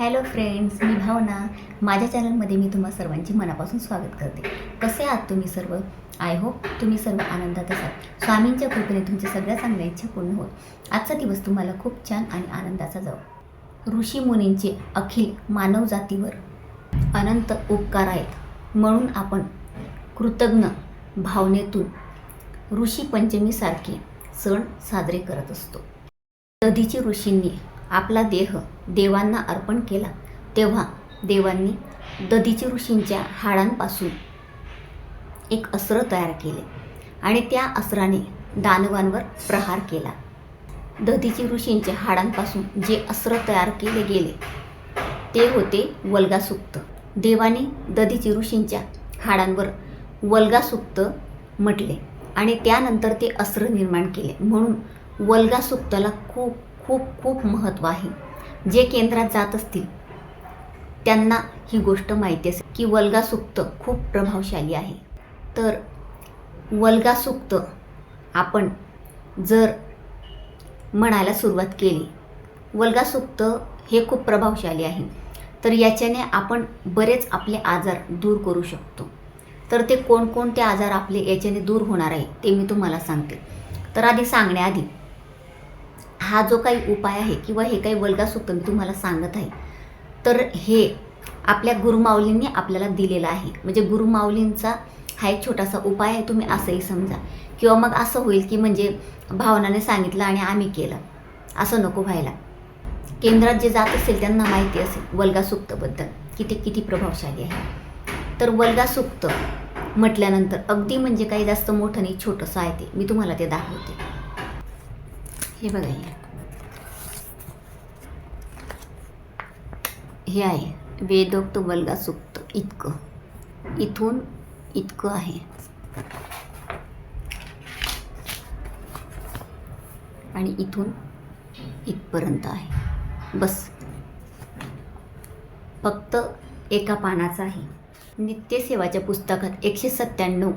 Hello friends मी भावना. माझ्या चॅनलमध्ये मी तुम्हा सर्वांची मनापासून स्वागत करते. कसे आहात तुम्ही सर्व? आय होप तुम्ही सर्व आनंदात असाल. स्वामींच्या कृपेने तुमच्या सगळ्या चांगल्या इच्छा पूर्ण होत आजचा दिवस तुम्हाला खूप छान आणि आनंदाचा जाऊ ऋषी मुनींचे अखिल मानवजातीवर अनंत उपकार आहेत. म्हणून आपण कृतज्ञ भावनेतून ऋषी पंचमीसारखे सण साजरे करत असतो. दधीची ऋषींनी आपला देह देवांना अर्पण केला तेव्हा देवांनी दधीची ऋषींच्या हाडांपासून एक अस्त्र तयार केले आणि त्या अस्त्राने दानवांवर प्रहार केला. दधीची ऋषींच्या हाडांपासून जे अस्त्र तयार केले गेले ते होते वल्गासुक्त. देवाने दधीची ऋषींच्या हाडांवर वल्गासुक्त म्हटले आणि त्यानंतर ते अस्त्र निर्माण केले. म्हणून वल्गासुक्ताला खूप खूप खूप महत्त्व आहे. जे केंद्रात जात असतील त्यांना ही गोष्ट माहिती असेल की वल्गासुक्त खूप प्रभावशाली आहे. तर वल्गासुक्त आपण जर म्हणायला सुरुवात केली वल्गासुक्त हे खूप प्रभावशाली आहे. तर याच्याने आपण बरेच आपले आजार दूर करू शकतो. तर ते कोणकोणते आजार आपले याच्याने दूर होणार आहे ते मी तुम्हाला सांगते. तर आधी सांगण्याआधी हा जो काही उपाय आहे किंवा हे काही वल्गासुक्त मी तुम्हाला सांगत आहे तर हे आपल्या गुरुमाऊलींनी आपल्याला दिलेलं आहे. म्हणजे गुरुमाऊलींचा हा एक छोटासा उपाय आहे तुम्ही असंही समजा. किंवा मग असं होईल की म्हणजे भावनाने सांगितलं आणि आम्ही केलं. असं नको व्हायला. केंद्रात जे जात असेल त्यांना माहिती असेल वल्गासुक्तबद्दल की ते किती प्रभावशाली आहे. तर वल्गासुक्त म्हटल्यानंतर अगदी म्हणजे काही जास्त मोठं नाही छोटंसं आहे ते. मी तुम्हाला ते दाखवते. हे बघा हे आहे. वेदोक्त वल्गासुक्त इतकं. इथून इतकं आहे. आणि इथून इथपर्यंत आहे. बस. फक्त एका पानाचा आहे. नित्यसेवाच्या पुस्तकात एकशे सत्त्याण्णव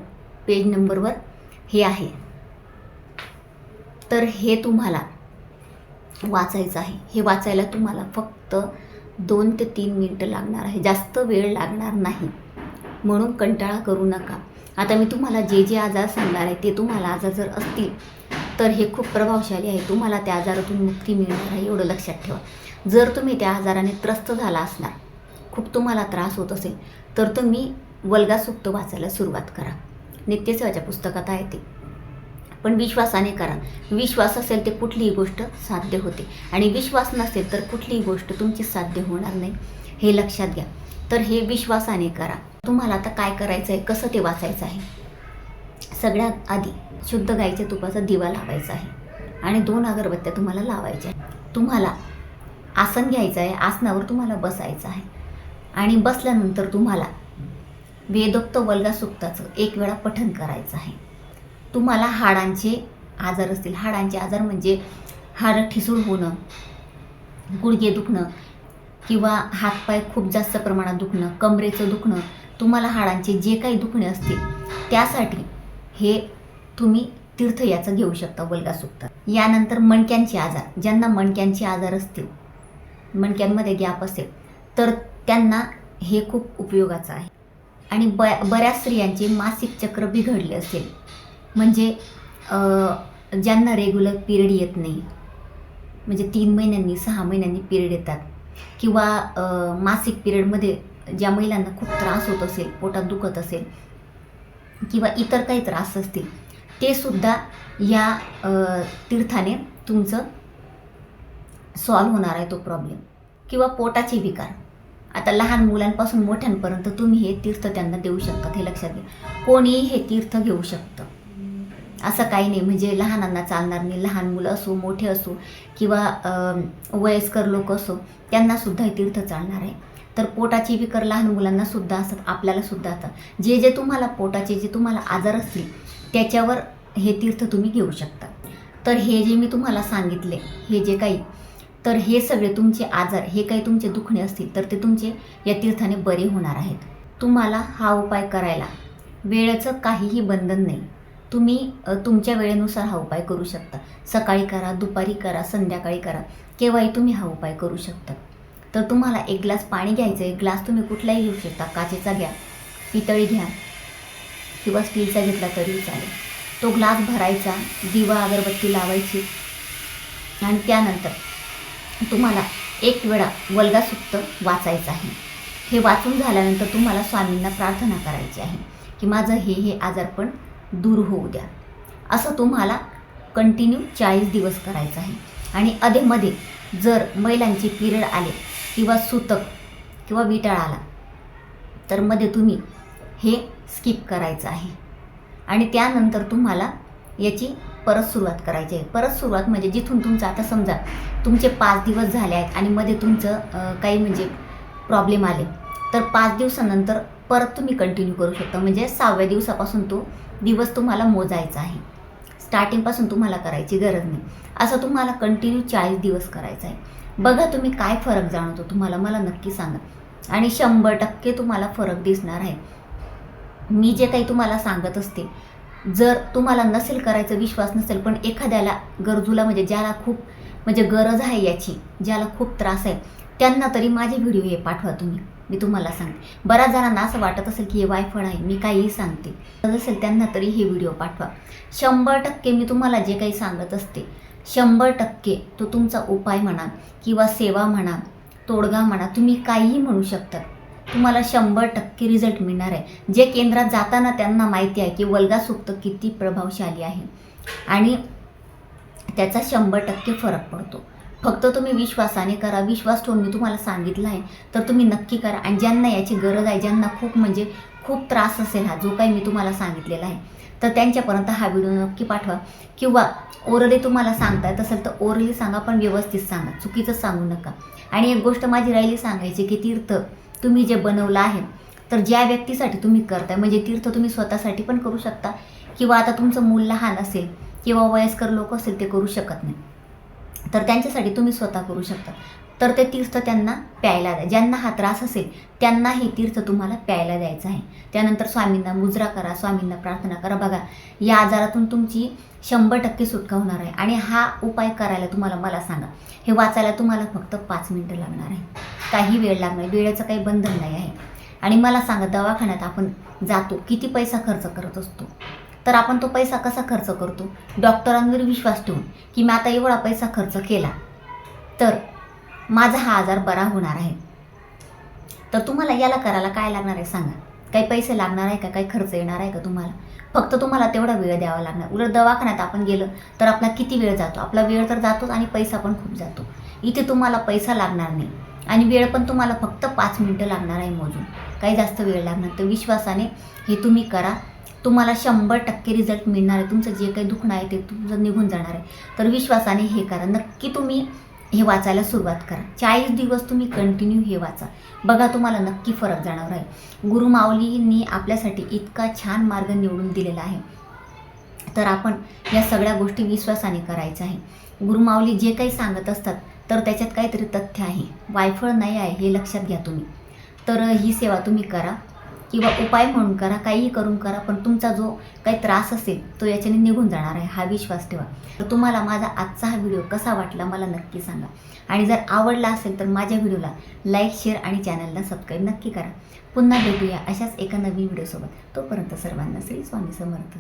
पेज नंबरवर हे आहे. तर हे तुम्हाला वाचायचं आहे. हे वाचायला तुम्हाला फक्त दोन ते तीन मिनटं लागणार आहे. जास्त वेळ लागणार नाही. म्हणून कंटाळा करू नका. आता मी तुम्हाला जे जे आजार सांगणार आहे ते तुम्हाला आजार जर असतील तर हे खूप प्रभावशाली आहे. तुम्हाला त्या आजारातून मुक्ती मिळणार आहे एवढं लक्षात ठेवा. जर तुम्ही त्या आजाराने त्रस्त झाला असणार खूप तुम्हाला त्रास होत असेल तर तुम्ही वल्गासुक्त वाचायला सुरुवात करा. नित्यसेवाच्या पुस्तकात आहे ते. पण विश्वासाने करा. विश्वास असेल ते कुठलीही गोष्ट साध्य होते. आणि विश्वास नसेल तर कुठलीही गोष्ट तुमची साध्य होणार नाही. हे लक्षात घ्या. तर हे विश्वासाने करा. तुम्हाला आता काय करायचं आहे कसं ते वाचायचं आहे? सगळ्यात आधी शुद्ध गाईच्या तुपाचा दिवा लावायचा आहे. आणि दोन अगरबत्त्या तुम्हाला लावायच्या तुम्हाला आसन घ्यायचं आहे. आसनावर तुम्हाला बसायचं आहे. आणि बसल्यानंतर तुम्हाला वेदोक्त वल्गासुक्ताचं एक वेळा पठन करायचं आहे. तुम्हाला हाडांचे आजार असतील. हाडांचे आजार म्हणजे हाडं ठिसूळ होणं गुडघे दुखणं किंवा हातपाय खूप जास्त प्रमाणात दुखणं कमरेचं दुखणं तुम्हाला हाडांचे जे काही दुखणे असतील त्यासाठी हे तुम्ही तीर्थयाचं घेऊ शकता वल्गासुक्त यानंतर मणक्यांचे आजार. ज्यांना मणक्यांचे आजार असतील मणक्यांमध्ये गॅप असेल तर त्यांना हे खूप उपयोगाचं आहे. आणि ब बऱ्याच स्त्रियांचे मासिक चक्र बिघडले असेल म्हणजे ज्यांना रेग्युलर पिरियड येत नाही म्हणजे तीन महिन्यांनी सहा महिन्यांनी पिरियड येतात. किंवा मासिक पिरियडमध्ये ज्या महिलांना खूप त्रास होत असेल पोटात दुखत असेल किंवा इतर काही त्रास असतील ते सुद्धा या तीर्थाने तुमचं सॉल्व होणार आहे तो प्रॉब्लेम किंवा पोटाचे विकार. आता लहान मुलांपासून मोठ्यांपर्यंत तुम्ही हे तीर्थ त्यांना देऊ शकता हे लक्षात घ्या. कोणीही हे तीर्थ घेऊ शकतं. असं काही नाही. म्हणजे लहानांना चालणार नाही. लहान मुलं असो मोठे असो किंवा वयस्कर लोक असो त्यांनासुद्धा हे तीर्थ चालणार आहे. तर पोटाचे विकार लहान मुलांना सुद्धा असतात आपल्याला सुद्धा असतात जे जे तुम्हाला पोटाचे जे तुम्हाला आजार असतील त्याच्यावर हे तीर्थ तुम्ही घेऊ शकता. तर हे जे मी तुम्हाला सांगितले हे जे काही तर हे सगळे तुमचे आजार हे काही तुमचे दुखणे असतील तर ते तुमचे या तीर्थाने बरे होणार आहेत. तुम्हाला हा उपाय करायला वेळेचं काहीही बंधन नाही. तुम्ही तुमच्या वेळेनुसार हा उपाय करू शकता. सकाळी करा दुपारी करा संध्याकाळी करा. केव्हाही तुम्ही हा उपाय करू शकता. तर तुम्हाला एक ग्लास पाणी घ्यायचं आहे ग्लास तुम्ही कुठलाही घेऊ शकता. काचेचा घ्या पितळी घ्या किंवा स्टीलचा घेतला तरी चालेल. तो ग्लास भरायचा दिवा अगरबत्ती लावायची आणि त्यानंतर तुम्हाला एक वेळा वल्गासुक्त वाचायचं आहे. हे वाचून झाल्यानंतर तुम्हाला स्वामींना प्रार्थना करायची आहे की माझं हे हे आजारपण दूर होऊ द्या. असं तुम्हाला कंटिन्यू चाळीस दिवस करायचं आहे. आणि अधेमध्ये जर महिलांचे पिरियड आले किंवा सुतक किंवा विटाळ आला तर मध्ये तुम्ही हे स्किप करायचं आहे. आणि त्यानंतर तुम्हाला याची परत सुरुवात करायची आहे. परत सुरुवात म्हणजे जिथून तुमचं आता समजा तुमचे पाच दिवस झाले आहेत आणि मध्ये तुमचं काही म्हणजे प्रॉब्लेम आले तर पाच दिवसानंतर परत तुम्ही कंटिन्यू करू शकता. म्हणजे सहाव्या दिवसापासून तो दिवस तुम्हाला मोजायचा आहे. स्टार्टिंगपासून तुम्हाला करायची गरज नाही. असं तुम्हाला कंटिन्यू चाळीस दिवस करायचं आहे. बघा तुम्ही काय फरक जाणवतो तुम्हाला मला नक्की सांगा. आणि शंभर टक्के तुम्हाला फरक दिसणार आहे. मी जे काही तुम्हाला सांगत असते जर तुम्हाला नसेल करायचा विश्वास नसेल पण एखाद्याला गरजूला म्हणजे ज्याला खूप म्हणजे गरज आहे याची ज्याला खूप त्रास आहे त्यांना तरी माझे व्हिडिओ हे पाठवा तुम्ही. मी तुम्हाला सांगते. बऱ्याच जणांना असं वाटत असेल की हे वायफळ आहे. मी काहीही सांगते. असेल त्यांना तरी हे व्हिडिओ पाठवा. शंभर टक्के मी तुम्हाला जे काही सांगत असते शंभर टक्के तो तुमचा उपाय म्हणा किंवा सेवा म्हणा तोडगा म्हणा तुम्ही काहीही म्हणू शकता. तुम्हाला शंभर टक्के रिझल्ट मिळणार आहे. जे केंद्रात जाताना त्यांना माहिती आहे की वल्गा सुप्त किती प्रभावशाली आहे. आणि त्याचा शंभर टक्के फरक पडतो. फक्त तुम्ही विश्वासाने करा विश्वास ठेवून मी तुम्हाला सांगितलं आहे. तर तुम्ही नक्की करा. आणि ज्यांना याची गरज आहे ज्यांना खूप म्हणजे खूप त्रास असेल हा जो काही मी तुम्हाला सांगितलेला आहे तर त्यांच्यापर्यंत हा व्हिडिओ नक्की पाठवा. किंवा ओरली तुम्हाला सांगता येत असेल तर ओरली सांगा पण व्यवस्थित सांगा. चुकीचं सांगू नका. आणि एक गोष्ट माझी राहिली सांगायची की तीर्थ तुम्ही जे बनवलं आहे तर ज्या व्यक्तीसाठी तुम्ही करताय म्हणजे तीर्थ तुम्ही स्वतःसाठी पण करू शकता किंवा आता तुमचं मूल लहान असेल किंवा वयस्कर लोक असेल ते करू शकत नाही. तर त्यांच्यासाठी तुम्ही स्वतः करू शकता. तर ते तीर्थ त्यांना प्यायला द्या. ज्यांना हा त्रास असेल त्यांना हे तीर्थ तुम्हाला प्यायला द्यायचं आहे. त्यानंतर स्वामींना मुजरा करा स्वामींना प्रार्थना करा. बघा या आजारातून तुमची शंभर टक्के सुटका होणार आहे. आणि हा उपाय करायला तुम्हाला मला सांगा. हे वाचायला तुम्हाला फक्त पाच मिनटं लागणार आहे. काही वेळ लागणार वेळेचं काही बंधन नाही आहे. आणि मला सांगा दवाखान्यात आपण जातो किती पैसा खर्च करत असतो? तर आपण तो पैसा कसा खर्च करतो? डॉक्टरांवर विश्वास ठेवून की मी आता एवढा पैसा खर्च केला तर माझा हा आजार बरा होणार आहे. तर तुम्हाला याला करायला काय लागणार आहे सांगा? काही पैसे लागणार आहे का? काही खर्च येणार आहे का तुम्हाला? फक्त तुम्हाला तेवढा वेळ द्यावा लागणार. उलट दवाखान्यात आपण गेलं तर आपला किती वेळ जातो? आपला वेळ तर जातोच आणि पैसा पण खूप जातो. इथे तुम्हाला पैसा लागणार नाही आणि वेळ पण तुम्हाला फक्त पाच मिनटं लागणार आहे मोजून. काही जास्त वेळ लागणार. तर विश्वासाने हे तुम्ही करा. तुम्हाला शंभर टक्के रिझल्ट मिळणार आहे. तुमचं जे काही दुखणं आहे ते तुमचं निघून जाणार आहे. तर विश्वासाने हे करा. नक्की तुम्ही हे वाचायला सुरुवात करा. चाळीस दिवस तुम्ही कंटिन्यू हे वाचा. बघा तुम्हाला नक्की फरक जाणार आहे. गुरु माऊलींनी आपल्यासाठी इतका छान मार्ग निवडून दिलेला आहे. तर आपण या सगळ्या गोष्टी विश्वासाने करायचं आहे. गुरुमाऊली जे काही सांगत असतात तर त्याच्यात काहीतरी तथ्य आहे. वायफळ नाही आहे हे लक्षात घ्या तुम्ही. तर ही सेवा तुम्ही करा. किंवा उपाय म्हणून करा काहीही करून करा पण तुमचा जो काही त्रास असेल तो याच्याने निघून जाणार आहे हा विश्वास ठेवा. तर तुम्हाला माझा आजचा हा व्हिडिओ कसा वाटला मला नक्की सांगा. आणि जर आवडला असेल तर माझ्या व्हिडिओला लाईक शेअर आणि चॅनलला सबस्क्राईब नक्की करा. पुन्हा भेटूया अशाच एका नवीन व्हिडिओसोबत. तोपर्यंत सर्वांना श्री स्वामी समर्थ.